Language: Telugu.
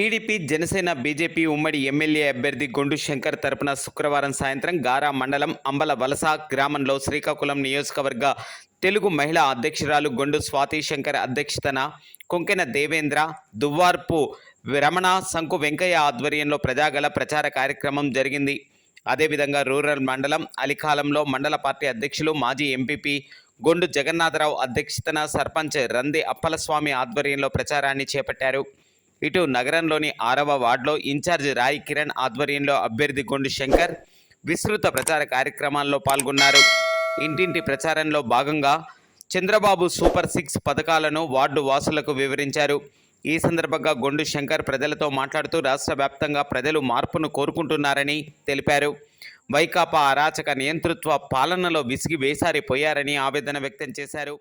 టీడీపీ జనసేన బీజేపీ ఉమ్మడి ఎమ్మెల్యే అభ్యర్థి గొండు శంకర్ తరపున శుక్రవారం సాయంత్రం గారా మండలం అంబల వలస గ్రామంలో శ్రీకాకుళం నియోజకవర్గ తెలుగు మహిళా అధ్యక్షురాలు గొండు స్వాతి శంకర్ అధ్యక్షతన కొంకెన దేవేంద్ర దువ్వార్పు రమణ శంకు వెంకయ్య ఆధ్వర్యంలో ప్రజాగల ప్రచార కార్యక్రమం జరిగింది. అదేవిధంగా రూరల్ మండలం అలికాలంలో మండల పార్టీ అధ్యక్షులు మాజీ ఎంపీపీ గొండు జగన్నాథరావు అధ్యక్షతన సర్పంచ్ రంది అప్పలస్వామి ఆధ్వర్యంలో ప్రచారాన్ని చేపట్టారు. ఇటు నగరంలోని ఆరవ వార్డులో ఇన్ఛార్జ్ రాయ్ కిరణ్ ఆధ్వర్యంలో అభ్యర్థి గొండు శంకర్ విస్తృత ప్రచార కార్యక్రమాల్లో పాల్గొన్నారు. ఇంటింటి ప్రచారంలో భాగంగా చంద్రబాబు సూపర్ సిక్స్ పథకాలను వార్డు వాసులకు వివరించారు. ఈ సందర్భంగా గొండు శంకర్ ప్రజలతో మాట్లాడుతూ రాష్ట్ర వ్యాప్తంగా ప్రజలు మార్పును కోరుకుంటున్నారని తెలిపారు. వైకాపా అరాచక నియంతృత్వ పాలనలో విసిగి వేసారిపోయారని ఆవేదన వ్యక్తం చేశారు.